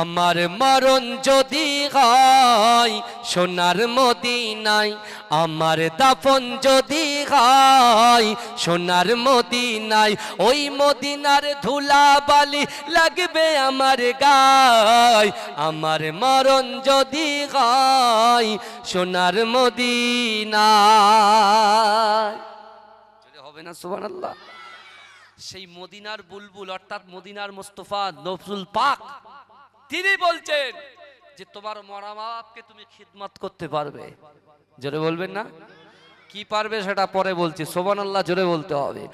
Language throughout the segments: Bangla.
আমার মরণ যদি হয়, সোনার মদিনায়। আমার দাফন যদি হয়, সোনার মদিনায়। ওই মদিনার ধুলা বালি লাগবে আমার গায়। আমার মরণ যদি হয়, সোনার মদিনায়। যদি হবে না সুবান আল্লাহ সেই মদিনার বুলবুল, অর্থাৎ মদিনার মোস্তফা নফরুল পাক তিনি বলছেন যে তোমার মরা মা বাপকে তুমি খিদমত করতে পারবে। জোরে বলবেন না? কি পারবে সেটা পরে বলছি। সোবান আল্লাহ জোরে বলতে হবে।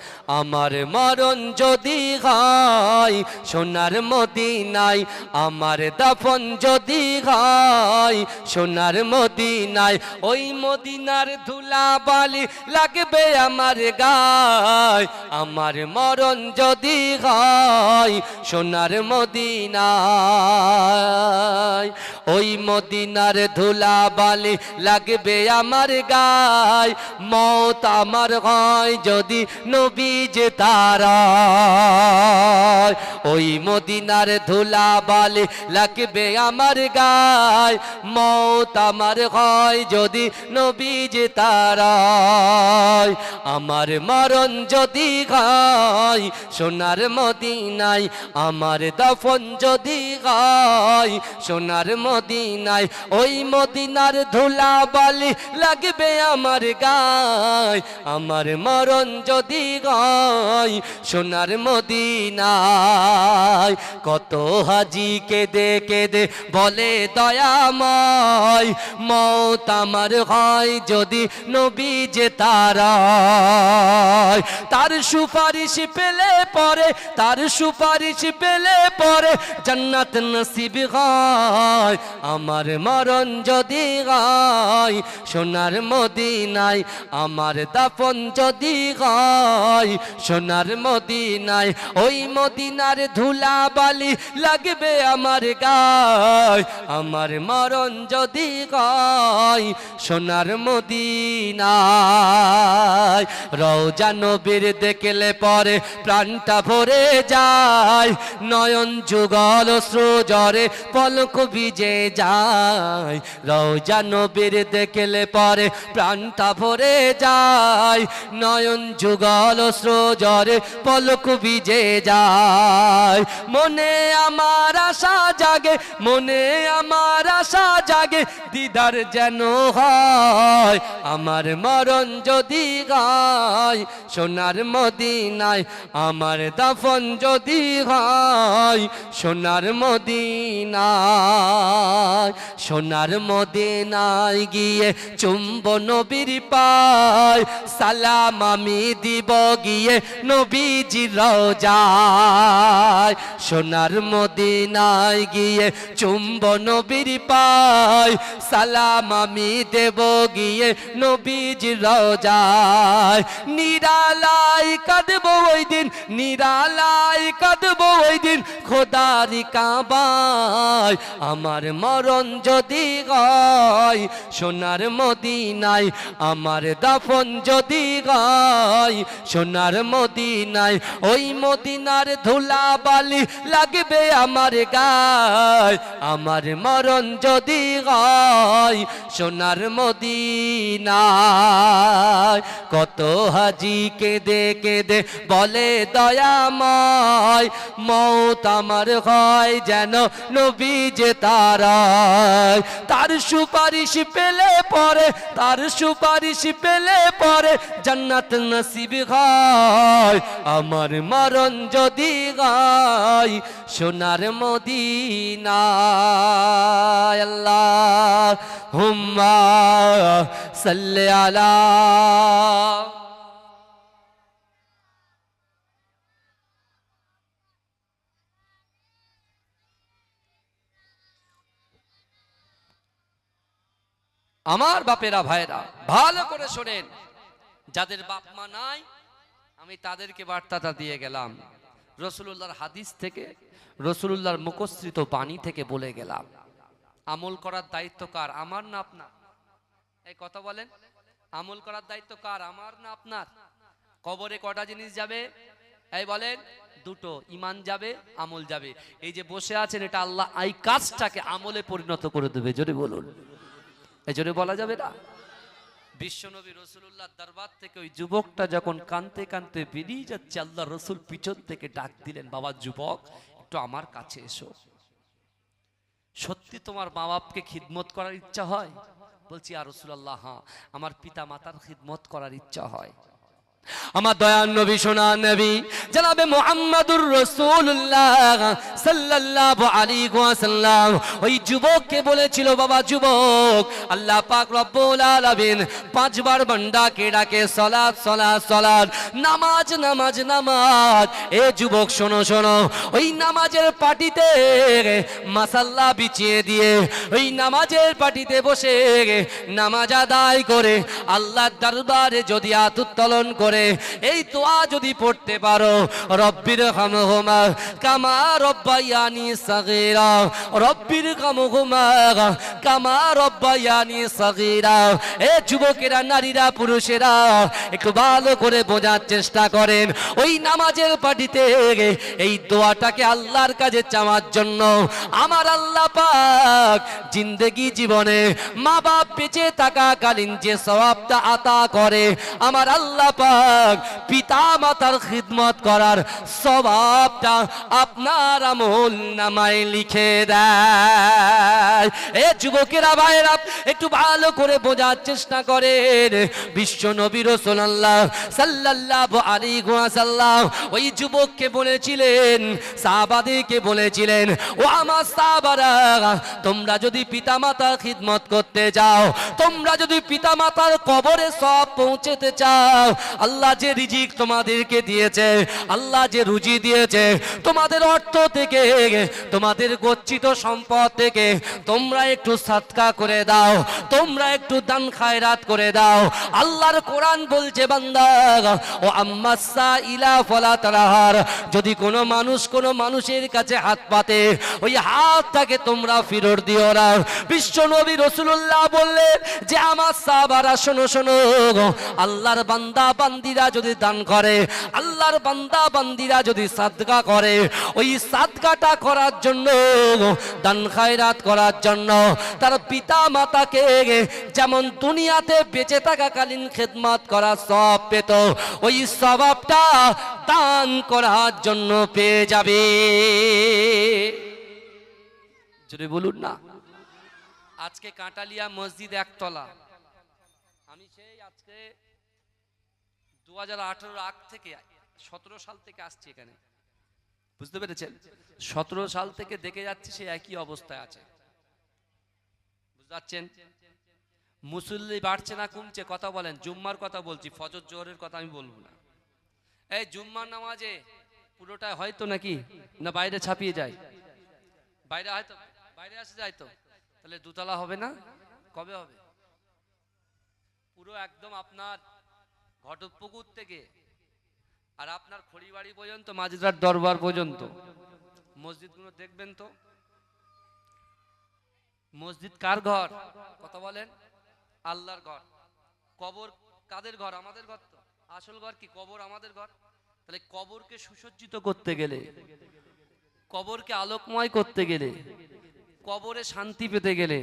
আমার মরণ যদি হয়, সোনার মদিনায়, আমার দাফন যদি হয়, সোনার মদিনায়, ওই মদিনার ধুলা বালি লাগবে আমার গায়। আমার মরণ যদি হয়, সোনার মদিনায়, ওই মদিনার ধুলা বালি লাগবে আমার গায়। মত আমার হয় যদি নবী যে তারা ওই মদিনার ধুলা বালি লাগবে আমার গায়। মত আমার হয় যদি নবী যে তারা আমার মরণ যদি হয় সোনার মদিনায়, আমার দফন যদি হয় সোনার মদিনায়। ওই মদিনার ধুলা বালি লাগবে আমার গায়। আমার মরণ যদি হয় সোনার মদিনায় কত হাজি কেঁদে কেঁদে বলে দয়াময় মত আমার হয় যদি নবী যে তারা তার সুপারিশ পেলে পরে, তার সুপারিশ পেলে পরে জান্নাত নসিব হয়। আমার মরণ যদি হয় সোনার মদিনায় আমার দাফন যদি হয়, সোনার মদিনায়, ওই মদিনার ধুলা বালি লাগবে আমার গায়। আমার মরণ যদি হয়, সোনার মদিনায়, রওজা নবীর দেখলে পরে প্রাণটা ভরে যায়। নয়ন যুগল শ্রোজরে পলক বিজে যায়। রওজা নবীর দেখলে পরে প্রাণটা ভরে যায়। নয়ন যুগল শ্রোজরে পলক বিজে যায়। মনে আমার আশা জাগে, মনে আমার আশা জাগে, দিদার যেন হয়। আমার মরণ যদি গায়, সোনার মদিনায় আমার দাফন যদি হয়। সোনার মদিনায় সোনার মদিনায় গিয়ে চুম্ব নবীর পায় সালাম আমি দিব গিয়ে নবীজি রোজায়। সোনার মদিনায় গিয়ে চুম্ব নবীর পায় সালাম আমি দেব গিয়ে নবীজি রোজায়। নিরালাই কাঁদব ওই দিন নিরালাই কাঁদব ওই দিন, খোদারি কাবায়। আমার মরণ যদি হয়, সোনার মদিনায় আমার দাফন যদি গায় সোনার মদিনায়, ওই মদিনার ধুলা বালি লাগবে আমার গায়। আমার মরণ যদি গায় সোনার মদিনায়, কত হাজি কেঁদে কেঁদে বলে দয়াময়। মৌত আমার হয় যেন নবী যে তার সুপারিশ পেলে পরে, তার সুপারিশ পেলে পরে জান্নাত নসিব হয়। আমার মরণ যদি গায় সোনার মদিনা আল্লাহ হুম্মা সাল্লি আলা আমার বাপেরা ভাইরা ভালো করে শোনেন। যাদের বাপ মা নাই, আমি তাদেরকে বার্তাটা দিয়ে গেলাম। রসুলুল্লাহর হাদিস থেকে, রসুলুল্লাহর মুখশ্রিত বাণী থেকে বলে গেলাম। আমল করার দায়িত্ব কার? আমার না আপনার? এই কথা বলেন। আমল করার দায়িত্ব কার? আমার না আপনার? কবরে কটা জিনিস যাবে? এই বলেন, দুটো। ইমান যাবে, আমল যাবে। এই যে বসে আছেন, এটা আল্লাহ এই কাজটাকে আমলে পরিণত করে দেবে। যদি বলুন। এই জন্য বলা যাবে না? বিশ্বনবী রসুল্লাহ দরবার থেকে ওই যুবকটা যখন কানতে কানতে বেরিয়ে যাচ্ছে, আল্লাহ রসুল পিছন থেকে ডাক দিলেন, বাবা যুবক, একটু আমার কাছে এসো। সত্যি তোমার মা বাপকে খিদমত করার ইচ্ছা হয়? বলছি আর রসুল আল্লাহ হ্যাঁ আমার পিতা মাতার খিদমত করার ইচ্ছা হয়। আমার দয়ান নবী সোনা নবী, জনাবে মুহাম্মাদুর রাসূলুল্লাহ সাল্লাল্লাহু আলাইহি ওয়াসাল্লাম। ওই যুবককে বলেছিল, বাবা যুবক, আল্লাহ পাক রব্বুল আলামিন পাঁচবার বান্দাকে ডাকে, সালাত সালাত সালাত, নামাজ নামাজ নামাজ। এ যুবক, শোনো শোনো, ওই নামাজের পাটিতে মাসাল্লা বিছিয়ে দিয়ে, ওই নামাজের পাটিতে বসে নামাজ আদায় করে, আল্লাহর দরবারে যদি হাত উত্তোলন করে এই দোয়া যদি পড়তে পারো, রব্বির খামহুমা, কামা রব্বির কামা এ যুবকেরা, নারীরা, পুরুষেরা, একটু ভালো করে বোঝার চেষ্টা করেন। ওই নামাজের পাটিতে এই দোয়াটাকে আল্লাহর কাছে চাওয়ার জন্য আমার আল্লাহ পাক জিন্দেগি জীবনে মা বাপ বেঁচে থাকাকালীন যে সওয়াবটা আতা করে, আমার আল্লাহ পাক পিতা মাতার খিদমত করার স্বভাবটা আপনার আমল নামায় লিখে দেয়। এ যুবকেরা ভাইরা একটু ভালো করে বোঝার চেষ্টা করেন। বিশ্ব নবী রসুল্লাহ সাল্লাল্লাহু আলাইহি ওয়াসাল্লাম ওই যুবককে বলেছিলেন, সাহাবাদেরকে বলেছিলেন, ও আমার সাহাবারা, তোমরা যদি পিতামাতার খিদমত করতে যাও, তোমরা যদি পিতামাতার কবরে সব পৌঁছেতে চাও আল্লাহ যে রিজিক তোমাদেরকে দিয়েছে, আল্লাহ যে রুজি দিয়েছে, তোমাদের অর্থ থেকে, তোমাদের গচ্ছিত সম্পদ থেকে তোমরা একটু সাতকা করে দাও, তোমরা একটু দান খায়রাত করে দাও। আল্লাহর কোরআন বলছে, বান্দা, ও আম্মাসা ইলা ফলা তারাহার, যদি কোনো মানুষ কোনো মানুষের কাছে হাত পাতে, ওই হাতটাকে তোমরা ফিরত দিও না। বিশ্ব নবী রসুল্লাহ বললেন যে, আমার সাহাবারা, শোনো শোনো, আল্লাহর বান্দা বান্দিরা যদি দান করে, আল্লাহর বান্দা বান্দিরা যদি সাদকা করে, ওই সাদকাটা করার জন্য, দান খায়রাত করার জন্য তার পিতা মাতাকে যেমন দুনিয়াতে বেঁচে থাকাকালীন খেদমত করা সব পেত, ওই স্বভাবটা দান করার জন্য পেয়ে যাবে। যদি বলুন না, আজকে কাঁটালিয়া মসজিদ একতলা। হাজার আগ থেকে, সতেরো সাল থেকে আসছি এখানে। বুঝতে পেরেছেন? সতেরো সাল থেকে দেখে যাচ্ছি সে একই অবস্থায় আছে। বুঝতে পারছেন? মুসল্লি বাড়ছে না, কমছে, কথা বলেন। জুম্মার কথা বলছি, ফজর, জোহরের কথা আমি বলব না। এই জুম্মার নামাজে পুরোটা হয়তো নাকি? না বাইরে ছাপিয়ে যায়? বাইরে হয়তো, বাইরে আসে যায় তো? তাহলে দুতলা হবে না? কবে হবে? পুরো একদম আপনার ঘটপুকুর থেকে। আর আপনার খড়িবাড়ি পর্যন্ত মাঝরার দরবার পর্যন্ত। মসজিদগুলো দেখবেন তো? মসজিদ কার ঘর? কথা বলেন। আল্লাহর ঘর। কবর কাদের ঘর? আমাদের ঘর তো। আসল ঘর কি? কবর আমাদের ঘর? তাহলে কবরকে সুসজ্জিত করতে গেলে, কবরকে আলোকময় করতে গেলে, কবরে শান্তি পেতে গেলে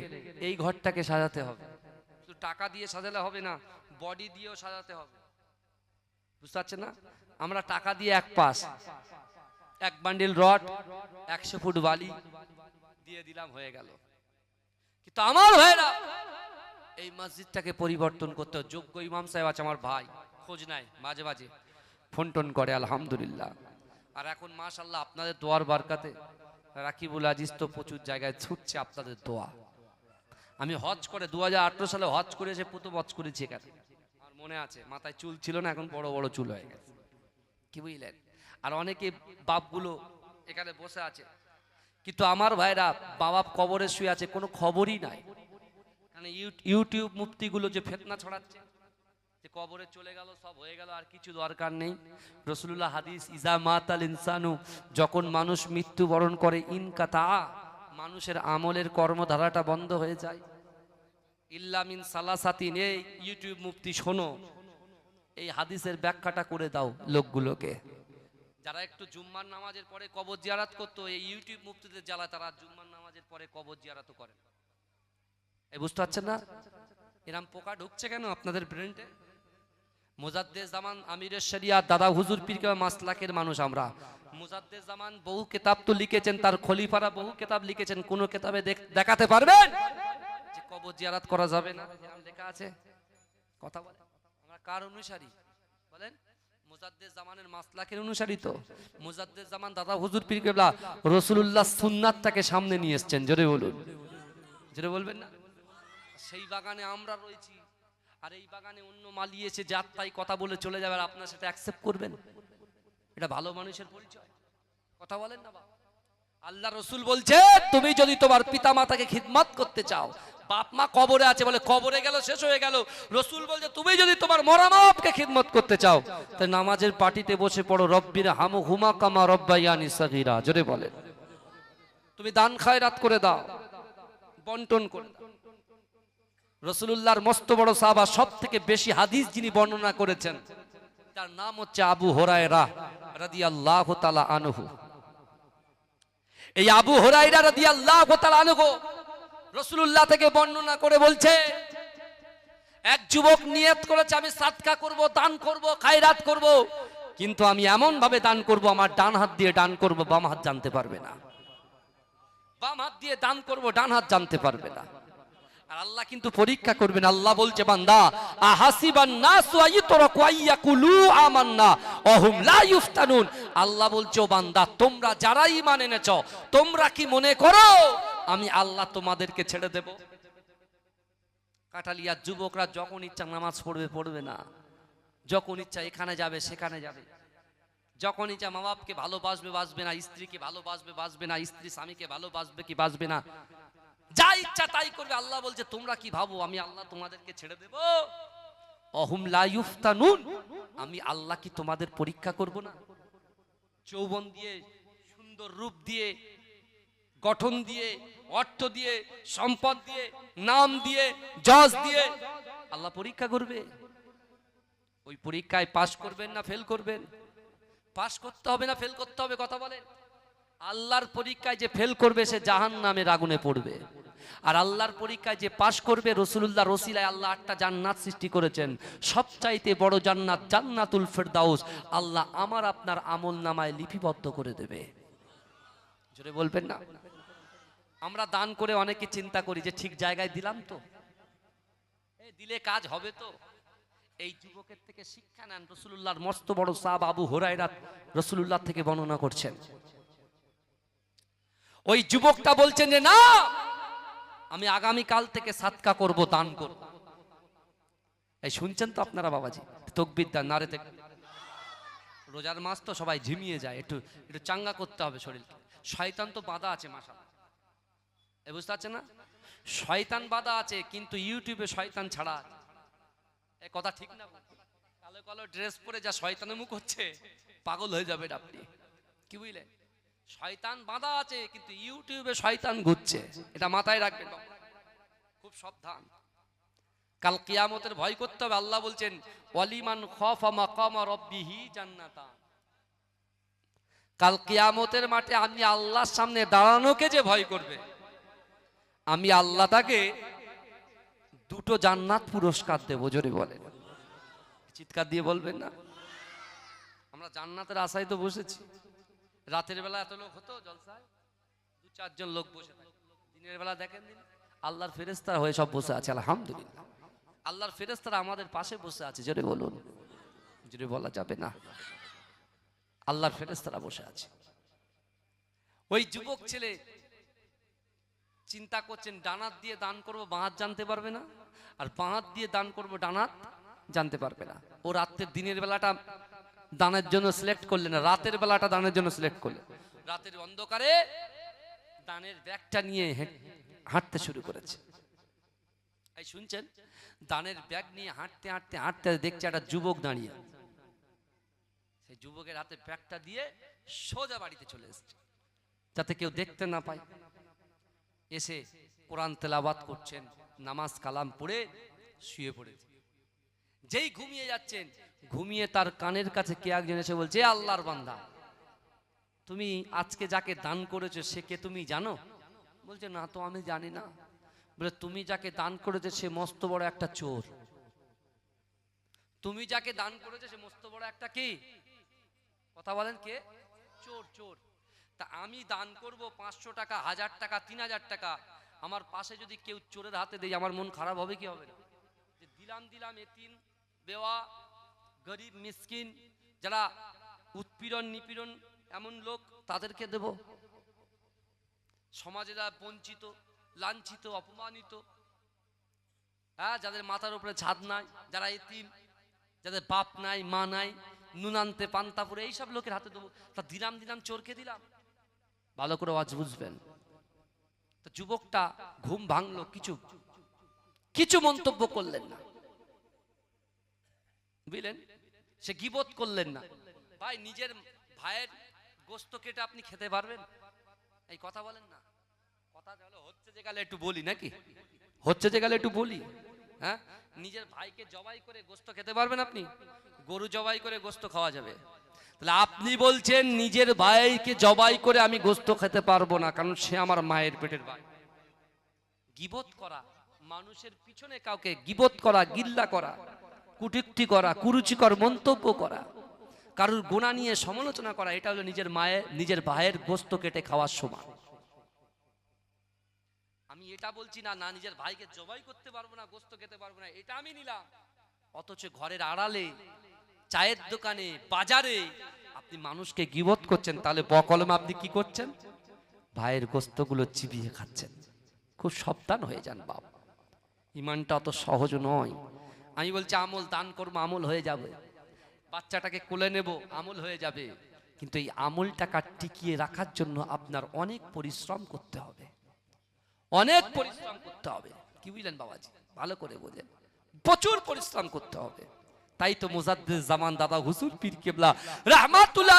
এই ঘরটাকে সাজাতে হবে। শুধু টাকা দিয়ে সাজালে হবে না, বডি দিয়েও সাজাতে হবে। বুঝতে পারছেন না? আমরা টাকা দিয়ে এক পাস, এক বান্ডিল রড একশো ফুট বালি দিয়ে দিলাম, হয়ে গেল। কিন্তু আমার ভাইরা এই মসজিদটাকে পরিবর্তন করতে। যোগ্য ইমাম সাহেব আছে আমার ভাই, খোঁজ নাই, মাঝে মাঝে। ফোন টোন করে, আলহামদুলিল্লাহ। আর এখন মাশাল্লাহ আপনাদের দোয়ার বারকাতে রাকিবুল আজিজ তো প্রচুর জায়গায় ছুটছে আপনাদের দোয়া। আমি হজ করে দু হাজার আঠারো সালে হজ করে এসে প্রথম হজ করেছি এখানে। মনে আছে? মাথায় চুল ছিল না, এখন বড় বড় চুল হয়ে গেছে। কি বুঝলেন? আর অনেকে বাপগুলো এখানে বসে আছে। কিন্তু আমার ভাইরা বাবা কবরে শুয়ে আছে, কোনো খবরই নাই। মানে ইউ- ইউটিউব মুফতিগুলো যে ফেতনা ছড়াচ্ছে, যে কবরে চলে গেল, সব হয়ে গেল, আর কিছু দরকার নেই। রসুল্লাহ হাদিস ইজা মাত আল ইনসানু যখন মানুষ মৃত্যুবরণ করে ইনকাতা মানুষের আমলের কর্মধারাটা বন্ধ হয়ে যায়। ইল্লামিন সালাসাতিন এই ইউটিউব মুফতি শোনো। এই হাদিসের ব্যাখ্যাটা করে দাও লোকগুলোকে। যারা একটু জুম্মার নামাজের পরে কবর জিয়ারাত করতো, এই ইউটিউব মুফতিদের জ্বালা তারা জুম্মার নামাজের পরে কবর জিয়ারাতও করে। এই বুঝতে পারছেন না? এরম পোকা ঢুকছে কেন আপনাদের ব্রেনটে মুজাদ্দেজ জামান আমিরের শরিয়া দাদা হুজুর পীর কে মাসলাকের মানুষ আমরা। মুজাদ্দেজ জামান বহু কিতাব তো লিখেছেন, তার খলিফারা বহু কিতাব লিখেছেন, কোন কিতাবে দেখাতে পারবেন? জিয়ারাত করা যাবে না। লেখা আছে, কথা বলে। কার অনুসারী? বলেন, মুজাদ্দেদ জামানের মাসলাকের অনুসারী তো। মুজাদ্দেদ জামান দাদা হুজুর পীর কেবলা, রসুলুল্লাহ সুন্নাতটাকে সামনে নিয়ে এসছেন, জোরে বলুন। জোরে বলবেন না? সেই বাগানে আমরা রয়েছি, আর এই বাগানে অন্য মালি এসে যার তাই কথা বলে চলে যাবে, আর আপনার সেটা অ্যাকসেপ্ট করবেন। এটা ভালো মানুষের পরিচয়। কথা বলেন না বাবা। আল্লাহ রসুল বলছে, তুমি যদি তোমার পিতা মাতাকে খিদমাত করতে চাও বাপ মা কবরে আছে বলে কবরে গেল, শেষ হয়ে গেল। রসুল বলছে, তুমি যদি তোমার মরামাপকে খিদমত করতে চাও তাই নামাজের পার্টিতে বসে পড়ো, রব্বির হামু হুমা কামা রব্বাইয়ানি সাগিরা। জোরে বলে তুমি দান খায়রাত করে দাও, বন্টন করে দাও। রসুলুল্লাহর মস্ত বড় সাহাবা সব থেকে বেশি হাদিস যিনি বর্ণনা করেছেন, তার নাম হচ্ছে আবু হোরায়রা রাদিয়াল্লাহু তাআলা আনহু। এই আবু হোরাইরা রাদিয়াল্লাহু তাআলা আনহু রাসূলুল্লাহ থেকে বর্ণনা করে বলছে, এক যুবক নিয়ত করেছে, আমি সাতকা করব, দান করব, খায়রাত করব, কিন্তু আমি এমন ভাবে দান করব, আমার ডান হাত দিয়ে দান করব, বাম হাত জানতে পারবে না। বাম হাত দিয়ে দান করব, ডান হাত জানতে পারবে না। আর আল্লাহ কিন্তু পরীক্ষা করবেন, আল্লাহ বলছে, বান্দা, আহাসিবান নাসু আইতরাকু আইয়াকুলু আমান্না, অহুম লা ইফতানুন আল্লাহ বলছে, ও বান্দা, তোমরা যারা ঈমান এনেছো, তোমরা কি মনে করো, আমি আল্লাহ তোমাদেরকে ছেড়ে দেব? কাটালিয়ার যুবকরা যখন ইচ্ছা নামাজ পড়বে পড়বে না। যখন ইচ্ছা এখানে যাবে, সেখানে যাবে। যখন ইচ্ছা মা বাপকে ভালোবাসবে, বাসবে না, স্ত্রীকে ভালোবাসবে, বাসবে না, স্ত্রী স্বামীকে ভালোবাসবে কি বাসবে না। যা ইচ্ছা তাই করবে। আল্লাহ বলছে, তোমরা কি ভাবো, আমি আল্লাহ তোমাদেরকে ছেড়ে দেব? অহুম লা ইফতানুন আমি আল্লাহ কি তোমাদের পরীক্ষা করব না? যৌবন দিয়ে, সুন্দর রূপ দিয়ে, গঠন দিয়ে, অর্থ দিয়ে, সম্পদ দিয়ে, নাম দিয়ে, যশ দিয়ে আল্লাহ পরীক্ষা করবে। ওই পরীক্ষায় পাশ করবেন না ফেল করবেন? পাশ করতে হবে না ফেল করতে হবে, কথা বলেন? আল্লাহর পরীক্ষায় যে ফেল করবে, সে জাহান নামের আগুনে পড়বে। আর আল্লাহর পরীক্ষায় যে পাশ করবে রসুলুল্লাহ, রসিলায় আল্লাহ আটটা জান্নাত সৃষ্টি করেছেন। সবচাইতে বড় জান্নাত জান্নাতুল ফেরদাউস। আল্লাহ আমার আপনার আমল নামায় লিপিবদ্ধ করে দেবে। জোরে বলবেন না? আমরা দান করে অনেকে চিন্তা করি যে ঠিক জায়গায় দিলাম তো। দিলে কাজ হবে তো। এই যুবকের থেকে শিক্ষা নেন। রসুল্লাহর মস্ত বড় সাহাব আবু হোরাইরাত রসুল্লাহ থেকে বর্ণনা করছেন। ওই যুবকটা বলছেন যে, না আমি আগামী কাল থেকে সাতকা করব, দান করব। এই শুনছেন তো আপনারা বাবাজি? তকবির দান নারে থেকে রোজার মাস তো সবাই ঝিমিয়ে যায়, একটু একটু চাঙ্গা করতে হবে শরীরকে। শয়তান তো বাধা আছে মাসা এ বুঝতে পারছেন না? শয়তান বাধা আছে, কিন্তু ইউটিউবে শয়তান ছাড়া এ কথা ঠিক না? কালো কালো ড্রেস পরে যা শয়তানের মুখ হচ্ছে, পাগল হয়ে যাবেন আপনি। কি বুঝলেন? শয়তান বাঁধা আছে, কিন্তু ইউটিউবে শয়তান ঘুরছে। এটা মাথায় রাখবেন খুব সাবধান। কাল কিয়ামতের ভয় করতে হবে। আল্লাহ বলছেন মাকামা রব্বিহি জান্নাতা কাল কিয়ামতের মাঠে আমি আল্লাহর সামনে দাঁড়ানোকে যে ভয় করবে? আমি আল্লাহ তাকে দুটো জান্নাত পুরস্কার দেবো, জোরে বলেন। চিৎকার দিয়ে বলবেন না? আমরা জান্নাতের আশায় তো বসেছি। রাতের বেলা এত লোক হতো জলসায়? দু চারজন লোক বসে দিনের বেলা দেখেন দিন, আল্লাহর ফেরেস্তারা হয়ে সব বসে আছে, আলহামদুলিল্লাহ। আল্লাহর ফেরেস্তারা আমাদের পাশে বসে আছে, জোরে বলুন। জোরে বলা যাবে না। আল্লাহর ফেরেস্তারা বসে আছে। ওই যুবক ছেলে চিন্তা করছেন, ডানাত দিয়ে দান করব, বাঁহাত জানতে পারবে না? আর বাঁহাত দিয়ে দান করব, ডানাত জানতে পারবে না। ও রাতের দিনের বেলাটা দানের জন্য সিলেক্ট করলেন রাতের বেলাটা দানের জন্য সিলেক্ট করলেন রাতের অন্ধকারে দানের ব্যাগটা নিয়ে হাঁটতে শুরু করেছে। এই শুনছেন? দানের ব্যাগ নিয়ে হাঁটতে হাঁটতে হাঁটতে দেখছে একটা যুবক দাঁড়িয়ে। সেই যুবকের হাতে ব্যাগটা দিয়ে সোজা বাড়িতে চলে এসেছে, যাতে কেউ দেখতে না পায়। এসে কোরআন তেলাবাত করছেন, নামাজ কালাম পড়ে শুয়ে পড়েছে। যেই ঘুমিয়ে যাচ্ছেন, ঘুমিয়ে তার কানের কাছে কে একজন এসে বলছে, "এ আল্লাহর বান্দা, তুমি আজকে যাকে দান করেছ সে কে তুমি জানো? বলছে, না তো আমি জানি না। বলে, তুমি যাকে দান করেছ সে মস্ত বড় একটা চোর। তুমি যাকে দান করেছ সে মস্ত বড় একটা কি? কথা বলেন কে? চোর চোর। তা আমি দান করব পাঁচশো টাকা, হাজার টাকা, তিন হাজার টাকা। আমার পাশে যদি কেউ চোরের হাতে দেয়, আমার মন খারাপ হবে কি হবে না? যে দিলাম দিলাম এতিম বেওয়া গরিব, মিসকিন, যারা উৎপীড়ন, নিপীড়ন, এমন লোক তাদেরকে দেব। সমাজে যারা বঞ্চিত, লাঞ্ছিত, অপমানিত হ্যাঁ যাদের মাথার উপরে ছাদ নাই, যারা এতিম, যাদের বাপ নাই, মা নাই নুনান্তে পান্তাপুরে এইসব লোকের হাতে দেবো। তা দিলাম দিলাম, চোরকে দিলাম। ভালো করে আজ বুঝবেন। তো যুবকটা ঘুম ভাঙলো, কিছু কিছু মন্তব্য করলেন না। বুঝলেন? সে গিবত করলেন না। ভাই, নিজের ভাইয়ের গোস্ত কেটে আপনি খেতে পারবেন? এই কথা বলেন না। কথা হচ্ছে যে গেলে একটু বলি নাকি? হচ্ছে যে গেলে একটু বলি হ্যাঁ? নিজের ভাইকে জবাই করে গোস্ত খেতে পারবেন আপনি? গরু জবাই করে গোস্ত খাওয়া যাবে। তাহলে আপনি বলছেন, নিজের ভাইকে জবাই করে আমি গোস্ত খেতে পারব না, কারণ সে আমার মায়ের পেটের ভাই। গিবত করা, মানুষের পিছনে কাউকে গিবত করা, গিল্লা করা কুটিক্তি করা, কুরুচিকর মন্তব্য করা, কারুর গুণা নিয়ে সমালোচনা করা, এটা হলো নিজের মায়ের, নিজের ভাইয়ের গোস্ত কেটে খাওয়ার সমান। আমি এটা বলছি না না নিজের ভাইকে জবাই করতে পারব না, গোস্ত খেতে পারব না, এটা আমি নিলাম। অথচ ঘরের আড়ালে, চায়ের দোকানে, বাজারে আপনি মানুষকে গিবত করছেন, তাহলে বকলমে আপনি কি করছেন? ভাইয়ের গোস্তগুলো চিবিয়ে খাচ্ছেন। খুব সাবধান হয়ে যান বাপ। ইমানটা অত সহজ নয়। আমি বলছি, আমল দান করব, আমল হয়ে যাবে। বাচ্চাটাকে কোলে নেব, আমল হয়ে যাবে। কিন্তু এই আমল টাকা টিকিয়ে রাখার জন্য আপনার অনেক পরিশ্রম করতে হবে। অনেক পরিশ্রম করতে হবে। কি বুঝলেন বাবাজি? ভালো করে বোঝেন। প্রচুর পরিশ্রম করতে হবে। তাই তো মুজাদ্দিদ জামান দাদা হুসুর পীর কেবলা, রহমাতুল্লাহ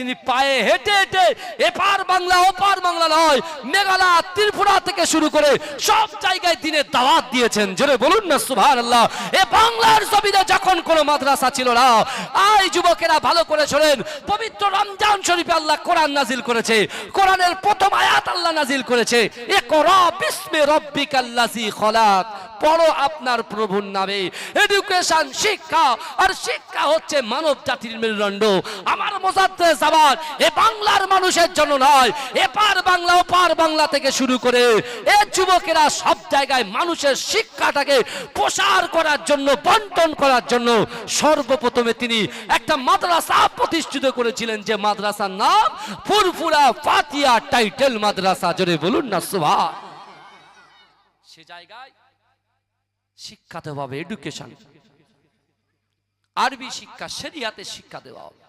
তিনি পায়ে হেঁটে হেঁটে এপার বাংলা, ওপার বাংলা নয়, মেঘালয়, ত্রিপুরা থেকে শুরু করে সব জায়গায় দিনে দাওয়াত দিয়েছেন। জোরে বলুন না, সুবহানাল্লাহ। এ বাংলার জমিনে যখন কোনো মাদ্রাসা ছিল না, আই যুবকেরা ভালো করে শোনেন, পবিত্র রমজান শরীফে আল্লাহ কোরআন নাজিল করেছে। কোরআনের প্রথম আয়াত আল্লাহ নাজিল করেছে। এ করা বিস্মে রব্বিকাল্লাজি খলাক। পড়ো আপনার প্রভুর নামে এডুকেশন শিক্ষা, আর শিক্ষা হচ্ছে মানব জাতির মেরুদণ্ড। আমার মোজাদ্দে এ বাংলার মানুষের জন্য নয় এপার বাংলা ওপার বাংলা থেকে শুরু করে এ যুবকেরা সব জায়গায় মানুষের শিক্ষাটাকে প্রসার করার জন্য, বন্টন করার জন্য সর্বপ্রথমে তিনি একটা মাদ্রাসা প্রতিষ্ঠিত করেছিলেন যে মাদ্রাসার নাম ফুরফুরা ফাতিয়া টাইটেল মাদ্রাসা। জোরে বলুন না সুভা সে জায়গায় শিক্ষা দেওয়া হবে এডুকেশন আরবি শিক্ষা সেরিয়াতে শিক্ষা দেওয়া হবে।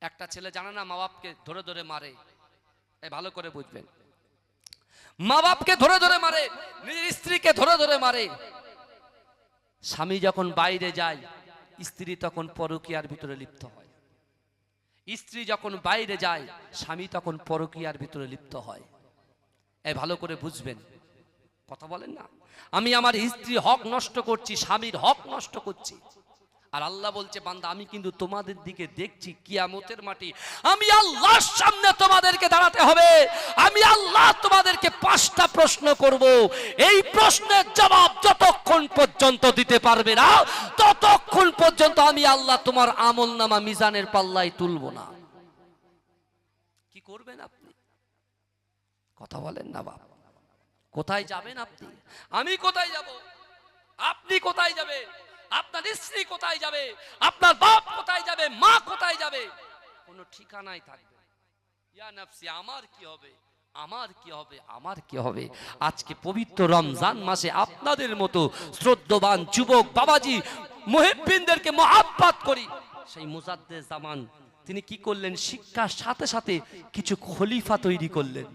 একটা ছেলে জানে না, মা বাপকে ধরে ধরে মারে। ভালো করে বুঝবেন। মা বাপকে ধরে ধরে মারে, নিজের স্ত্রীকে ধরে ধরে মারে। স্বামী যখন বাইরে যায়, স্ত্রী তখন পরকীয়ার ভিতরে লিপ্ত হয়। স্ত্রী যখন বাইরে যায়, স্বামী তখন পরকীয়ার ভিতরে লিপ্ত হয়। এই ভালো করে বুঝবেন। কথা বলেন না। আমি আমার স্ত্রী হক নষ্ট করছি, স্বামীর হক নষ্ট করছি। আর আল্লাহ বলছে, বান্দা, আমি কিন্তু তোমাদের দিকে দেখছি কিয়ামতের মাটি। আমি আল্লাহর সামনে তোমাদেরকে দাঁড়াতে হবে। আমি আল্লাহ তোমাদেরকে পাঁচটা প্রশ্ন করব। এই প্রশ্নের জবাব যতক্ষণ পর্যন্ত দিতে পারবে না, ততক্ষণ পর্যন্ত আমি আল্লাহ তোমার আমল নামা মিজানের পাল্লায় তুলব না। কি করবেন আপনি? কথা বলেন না বাবা কোথায় যাবেন আপনি? আমি কোথায় যাব? আপনি কোথায় যাবে আপনার স্ত্রী কোথায় যাবে? আপনার বাপ কোথায় যাবে? মা কোথায় যাবে? কোনো ঠিকানাই থাকবে ইয়া নাফসি, আমার কি হবে? আমার কি হবে? আমার কি হবে? আজকে পবিত্র রমজান মাসে আপনাদের মতো শ্রদ্ধবান যুবক, বাবাজি, মুহিব্বিনদেরকে মহাব্বাত করি। সেই মুজাদ্দে জামান, তিনি কি করলেন? শিক্ষার সাথে সাথে কিছু খলিফা তৈরি করলেন।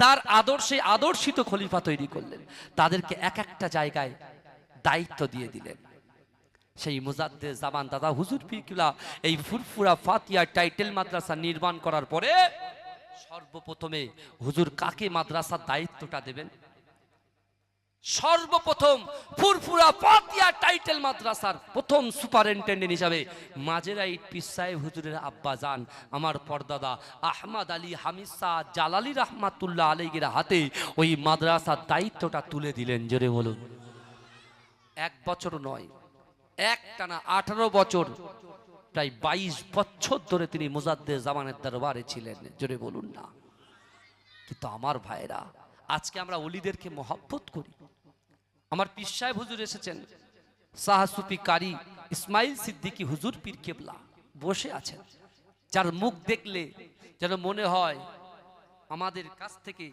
তার আদর্শে আদর্শিত খলিফা তৈরি করলেন। তাদেরকে এক একটা জায়গায় দায়িত্ব দিয়ে দিলেন। সেই মুজাদ্দে জামান দাদা, হুজুর পিকুলা এই ফুরফুরা ফাতিয়া টাইটেল মাদ্রাসা নির্মাণ করার পরে সর্বপ্রথমে হুজুর কাকে মাদ্রাসার দায়িত্বটা দেবেন? সর্বপ্রথম ফুরফুরা পাতিয়া টাইটেল মাদ্রাসার প্রথম সুপারিনটেন্ডেন্ট হিসাবে মাজেরাইট পিস সাহেব হুজুরের আব্বা যান। আমার পরদাদা আহমদ আলী হামিদ শাহ জালালি রহমাতুল্লাহ আলীগের হাতে ওই মাদ্রাসার দায়িত্বটা তুলে দিলেন, জোরে বলুন। এক বছর নয় এক টানা আঠারো বছর, প্রায় বাইশ বছর ধরে তিনি মুজাদ্দের জামানের দরবারে ছিলেন, জোরে বলুন না। কিন্তু আমার ভাইরা, আজকে আমরা অলিদেরকে মহাব্বত করি। আমার পীর সাহেব হুজুর এসেছেন। সাহাসুফি কারি ইসমাইল সিদ্দিকী হুজুর পীর কেবলা বসে আছেন। যার মুখ দেখলে যেন মনে হয় আমাদের কাছ থেকে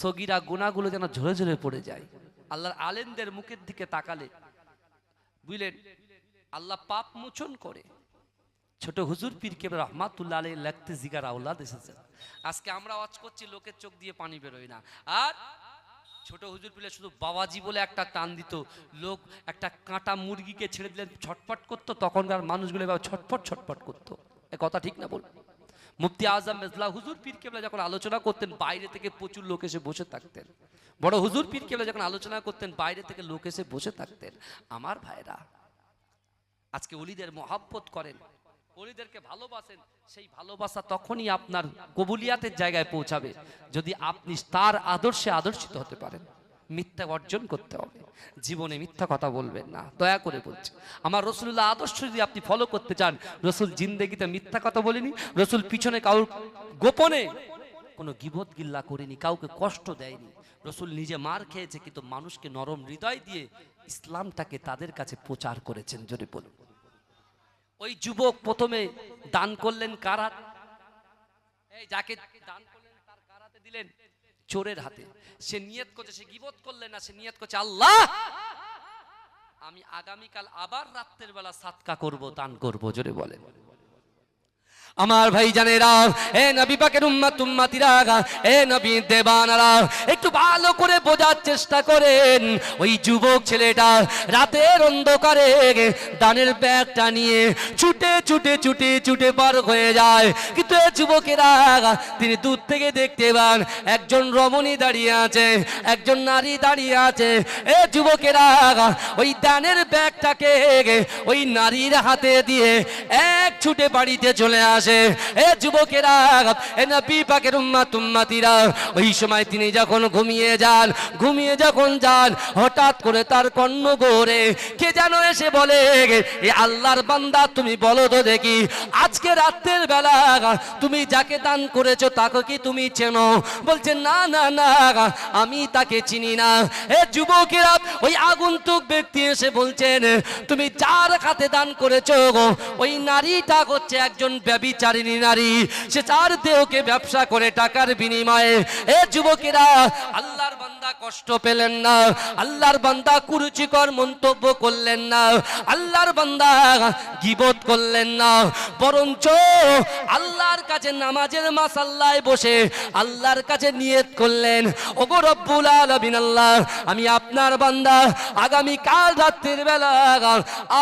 সগিরা গুণাগুলো যেন ঝরে ঝরে পড়ে যায়। আল্লাহর আলেমদের মুখের দিকে তাকালে বুঝলেন, আল্লাহ পাপ মোচন করে। ছোট হুজুর পীর কেবল রহমাতুল্লাহ আলী লেখতে জিগার আউলাদ এসেছেন। আজকে আমরা ওয়াজ করছি, লোকের চোখ দিয়ে পানি বেরোয় না। আর ছোট হুজুর পিলে শুধু বাবাজি বলে একটা টান দিত। লোক একটা কাঁটা মুরগিকে ছেড়ে দিলেন ছটফট করতো, তখনকার মানুষগুলো এভাবে ছটফট ছটফট করতো। এ কথা ঠিক না বল? মুফতি আজম মেজলা হুজুর পীর কেবলা যখন আলোচনা করতেন, বাইরে থেকে প্রচুর লোক এসে বসে থাকতেন। বড় হুজুর পীর কেবলা যখন আলোচনা করতেন, বাইরে থেকে লোক এসে বসে থাকতেন। আমার ভাইরা, আজকে অলিদের মহাব্বত করেন। অলিদেরকে ভালোবাসেন, সেই ভালোবাসা তখনই আপনার কবুলিয়াতের জায়গায় পৌঁছাবে, যদি আপনি তার আদর্শে আদর্শিত হতে পারেন। মিথ্যা অর্জন করতে হবে। জীবনে মিথ্যা কথা বলবেন না। দয়া করে বলছি, আমার রসুল্লাহ আদর্শ যদি আপনি ফলো করতে চান, রসুল জিন্দেগিতে মিথ্যা কথা বলেনি, রসুল পিছনে কাউর গোপনে কোনো গিবত গিল্লা করেনি, কাউকে কষ্ট দেয়নি, রসুল নিজে মার খেয়েছে, কিন্তু মানুষকে নরম হৃদয় দিয়ে ইসলামটাকে তাদের কাছে প্রচার করেছেন যদি বলুন। ওই যুবক প্রথমে দান করলেন কার হাত? এই যাকে দান করলেন তার কার হাতে দিলেন? চোরের হাতে। সে নিয়ত করছে, সে গিবত করলেন না, সে নিয়ত করছে, আল্লাহ, আমি আগামীকাল আবার রাত্রের বেলা সাতকা করব, দান করব জোরে বলেন। আমার ভাই জানেরা এ নবী পাকের উম্মাত উম্মাতিরা এ নবী দেবানারা, একটু ভালো করে বোঝার চেষ্টা করেন। ওই যুবক ছেলেটা রাতের অন্ধকারে দানের ব্যাগটা নিয়ে ছুটে ছুটে ছুটে ছুটে পার হয়ে যায়। কিন্তু এ যুবকেরা, তিনি দূর থেকে দেখতে পান, একজন রমণী দাঁড়িয়ে আছে, একজন নারী দাঁড়িয়ে আছে। এ যুবকেরা, ওই দানের ব্যাগটাকে ওই নারীর হাতে দিয়ে এক ছুটে বাড়িতে চলে আসে এ যুবকেরা, এ নবী পাকের উম্মাত উম্মাতিরা, ওই সময় তিনি যখন ঘুমিয়ে যান, ঘুমিয়ে যখন যান, হঠাৎ করে তার কর্ণ গোরে কে যেন এসে বলে, এ আল্লাহর বান্দা, তুমি বলো তো দেখি, আজকে রাত্রের বেলা তুমি যাকে দান করেছ তাকে কি তুমি চেনো? বলছে, না না না, আমি তাকে চিনি না। এ যুবকেরা, ওই আগন্তুক ব্যক্তি এসে বলছেন, তুমি যার খাতে দান করেছ ওই নারীটা হচ্ছে একজন ব্যবিচারিণী নারী, সে চার দেহকে ব্যবসা করে টাকার বিনিময়ে। এ যুবকেরা, আল্লাহর বান্দা কষ্ট পেলেন না, আল্লাহর বান্দা কুরুচিকর মন্তব্য করলেন না, আল্লাহর বান্দা গিবত করলেন না। বরঞ্চ আল্লাহর কাছে নামাজের মাসাল্লায় বসে আল্লাহর কাছে নিয়ত করলেন। ওগো রব্বুল আলামিন আল্লাহ, আমি আপনার বান্দা, আগামী কাল রাত্রির বেলা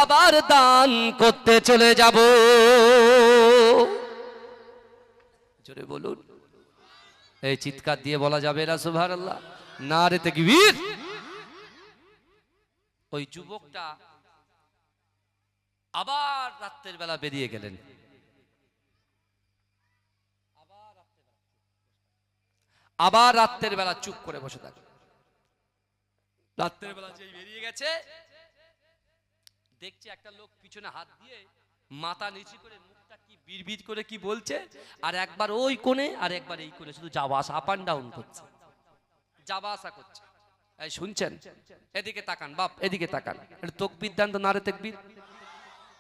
আবার দান করতে চলে যাব। জোরে বলুন। এই চিৎকার দিয়ে বলা যাবে না, সুবহানাল্লাহ। না রে তাকবীর। ওই যুবকটা আবার রাত্রের বেলা বেরিয়ে গেলেন। আবার রাত্রের বেলা চুপ করে বসে থাকে। রাত্রের বেলা যেই বেরিয়ে গেছে, দেখছে একটা লোক পিছনে হাত দিয়ে মাথা নিচু করে মুখটা বিড়বিড় করে কি বলছে? আর একবার ওই কোণে, আর একবার এই কোণে, শুধু যাওয়া আসা আপ অ্যান্ড ডাউন করছে। যাওয়া আসা করছে। এই শুনছেন? এদিকে তাকান, বাপ, এদিকে তাকান। একটু তকবির দেন তো, নারে তকবির।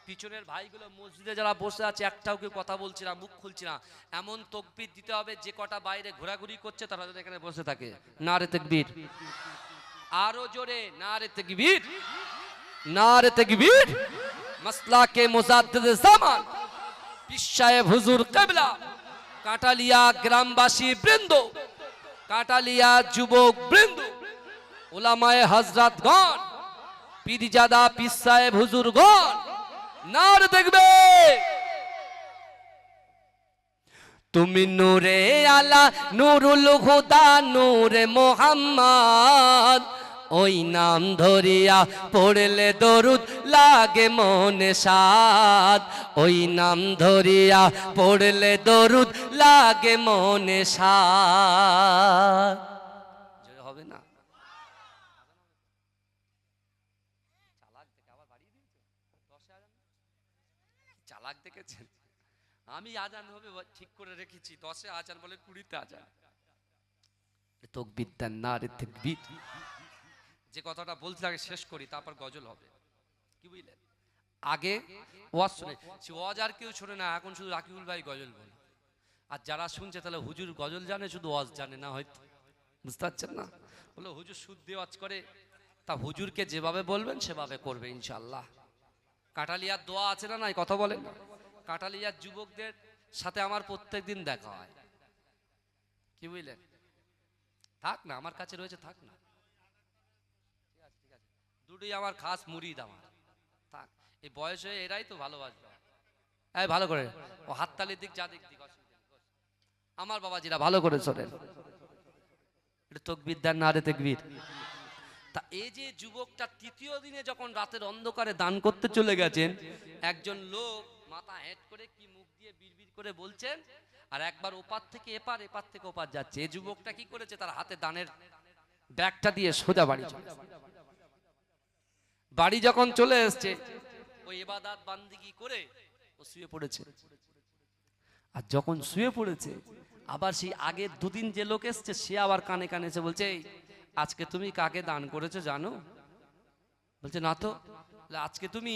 পিছনের ভাইগুলো মসজিদে যারা বসে আছে, একটাও কেউ কথা বলছে না, মুখ খুলছে না। এমন তকবির দিতে হবে, যে কটা বাইরে ঘোরাঘুরি করছে, তারা যেন এখানে বসে থাকে। না রে তকবির। আরও জোরে না রে তকবির। না রে তকবির। মাসলা কে মুজাদ্দিদ জামান। পিসায়েব হুজুর কেবলা। কাটালিয়া গ্রামবাসী বৃন্দ, কাটালিয়া যুবক বৃন্দ, ওলামায়ে হজরত গণ, পীরজাদা পীর সাহেব হুজুর গণ, নার দেখবে। তুমি নূরে আলা, নুরুল হুদা, নূরে মোহাম্মদ ওই নাম ধরিয়া পড়লে দরুদ লাগে মনে সাদ ওই নাম ধরিয়া পড়লে দরুদ লাগে মনে সাদ আমি আজান হবে ঠিক করে রেখেছি। দশে আজান বলে কুড়িতে আজান। তকবিদ্যার না রে তকবির। যে কথাটা বলতে আগে শেষ করি, তারপর গজল হবে। কি বুঝলেন? আগে ওয়াজ শুনে, সে ওয়াজ আর কেউ শোনে না, এখন শুধু রাকিবুল ভাই গজল বলে। আর যারা শুনছে, তাহলে হুজুর গজল জানে, শুধু ওয়াজ জানে না হয়তো। বুঝতে পারছেন না? বলে হুজুর শুদ্ধ ওয়াজ করে, তা হুজুরকে যেভাবে বলবেন, সেভাবে করবে ইনশাল্লাহ কাটালিয়ার দোয়া আছে না নাই? কথা বলেন কাটালিয়ার যুবকদের সাথে আমার প্রত্যেক দিন দেখা হয়। কি বুঝলেন? থাক না, আমার কাছে রয়েছে, থাক না। দুটোই আমার খাস মুরিদ আমার। থাক, এই বয়স হয়ে এরাই তো ভালোবাসবে। এই ভালো করে, ও হাততালির দিক যা দিক আমার বাবাজিরা ভালো করে শোনেন। না তকবির। তা এই যে যুবকটা তৃতীয় দিনে যখন রাতের অন্ধকারে দান করতে চলে গেছেন, একজন লোক মাথা হেড করে কি মুখ দিয়ে বিড়বিড় করে বলছেন, আর একবার ওপার থেকে এপার এপার থেকে ওপার যাচ্ছে। এই যুবকটা কি করেছে? তার হাতে দানের ব্যাগটা দিয়ে সোজা বাড়ি চলে। বাড়ি যখন চলে এসছে ওই এবাদাত বান্দিগি করে? ও শুয়ে পড়েছে। আর যখন শুয়ে পড়েছে আবার সেই আগের দুদিন যে লোক এসছে সে আবার কানে কানে এসে বলছে "এই, আজকে তুমি কাকে দান করেছ জানো? বলছে না তো আজকে তুমি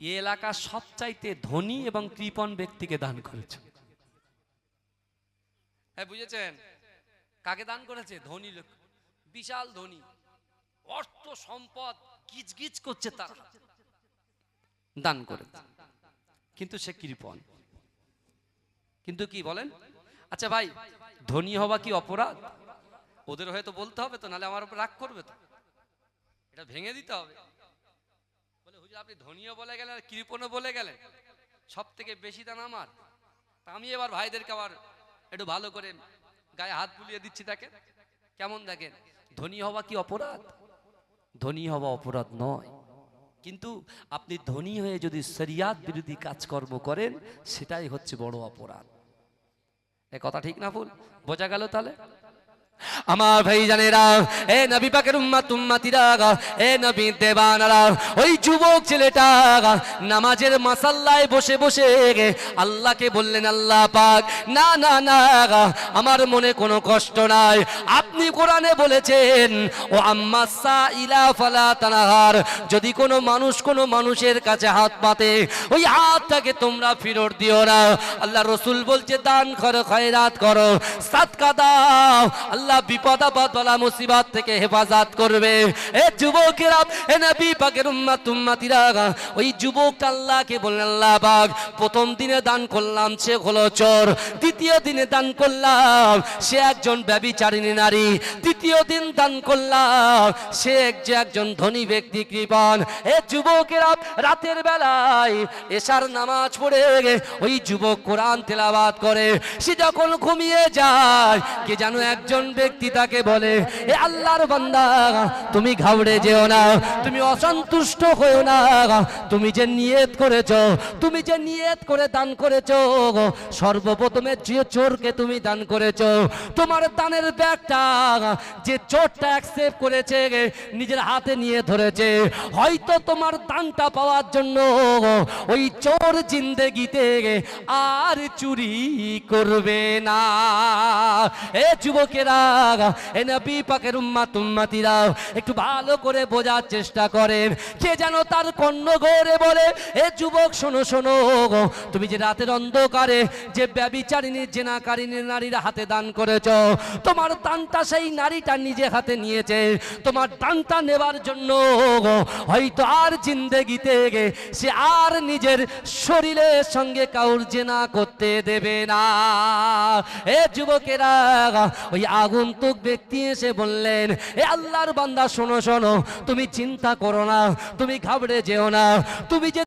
এই এলাকার সবচাইতে ধনী এবং কৃপণ ব্যক্তিকে দান করেছ। হ্যাঁ বুঝেছেন? কাকে দান করেছে? ধনী লোক বিশাল ধনী অর্থ সম্পদ গিজগিজ করছে তার। দান করেছে কিন্তু সে কৃপণ। কিন্তু কি বলেন? আচ্ছা ভাই, ধনী হওয়া কি অপরাধ? ওদের হয়তো বলতে হবে তো, নাহলে আমার রাগ করবে তো। এটা ভেঙে দিতে হবে। বলে, হুজুর, আপনি ধনীও বলে গেলেন আর কৃপণও বলে গেলেন। সব থেকে বেশি দান আমার। তা আমি এবার ভাইদেরকে আবার একটু ভালো করে গায়ে হাত বুলিয়ে দিচ্ছি দেখেন। কেমন দেখেন? ধনী হওয়া কি অপরাধ? ধনী হওয়া অপরাধ নয়। কিন্তু আপনি ধনী হয়ে যদি শরিয়াত বিরোধী কাজকর্ম করেন, সেটাই হচ্ছে বড় অপরাধ। এ কথা ঠিক না ফুল বোঝা গেল তাহলে? আমার ভাই জানেরা এ নবী পাকের উম্মাত উম্মাতিরা এ নবী দেবানারা ওই যুবক ছেলেটা নামাজের মাসাল্লায় বসে বসে আল্লাহকে বললেন, আল্লাহ পাক, না না না আমার মনে কোনো কষ্ট নাই। আপনি কোরআনে বলেছেন, ও আম্মা ইলা ফালা তানাহার, যদি কোনো মানুষ কোনো মানুষের কাছে হাত পাতে ওই হাতটাকে তোমরা ফেরত দিও না। আল্লাহ রসুল বলছে, দান করো, খয়রাত করো, সাদকা দাও। আল্লাহ বিপদ, আপদ বলা মুসিবত থেকে হেফাজত করবে। এ যুবকেরা, এ নবী পাকের উম্মাত, উম্মাতিরা, ওই যুবকটা আল্লাহকে বললেন, আল্লাহ পাক, প্রথম দিনে দান করলাম, সে হলো চোর। দ্বিতীয় দিনে দান করলাম, সে একজন ব্যবিচারিণী নারী। তৃতীয় দিন দান করলাম, সে যে একজন ধনী ব্যক্তি কৃপণ। এ যুবকেরা, রাতের বেলায় এশার নামাজ পড়ে ওই যুবক কোরআন তেলাবাদ করে। সে যখন ঘুমিয়ে যায়, কে যেন একজন ব্যক্তি তাকে বলে, এ আল্লাহর বান্দা, তুমি ঘাবড়ে যেও না, তুমি অসন্তুষ্ট হয়েও না, তুমি যে নিয়ত করেছ, তুমি যে নিয়ত করে দান করেছ, সর্বপ্রথমে যে চোরকে তুমি দান করেছ, তোমার দানের ব্যাগটা যে চোরটা অ্যাকসেপ্ট করেছে, নিজের হাতে নিয়ে ধরেছে, হয়তো তোমার দানটা পাওয়ার জন্য ওই চোর জিন্দেগিতে আর চুরি করবে না। এ যুবকেরা এ উম্মাত একটু ভালো করে বোঝার চেষ্টা করেন। কে যেন তার গড়ে বলে, এ যুবক, শোনো শোনো তুমি যে রাতের অন্ধকারে যে ব্যবিচারিণী, জেনাকারিণী নারীর হাতে দান করেছ, তোমার দানটা সেই নারীটা নিজে হাতে নিয়েছে, তোমার দানটা নেবার জন্য হয়তো আর জিন্দেগিতে সে আর নিজের শরীরের সঙ্গে কাউর জেনা করতে দেবে না। এ যুবকেরা, ওই আগন্তুক ব্যক্তি এসে বললেন, এ আল্লাহর বান্দা, শোনো শোনো, তুমি চিন্তা করো না, তুমি ঘাবড়ে যেও না, তুমি যে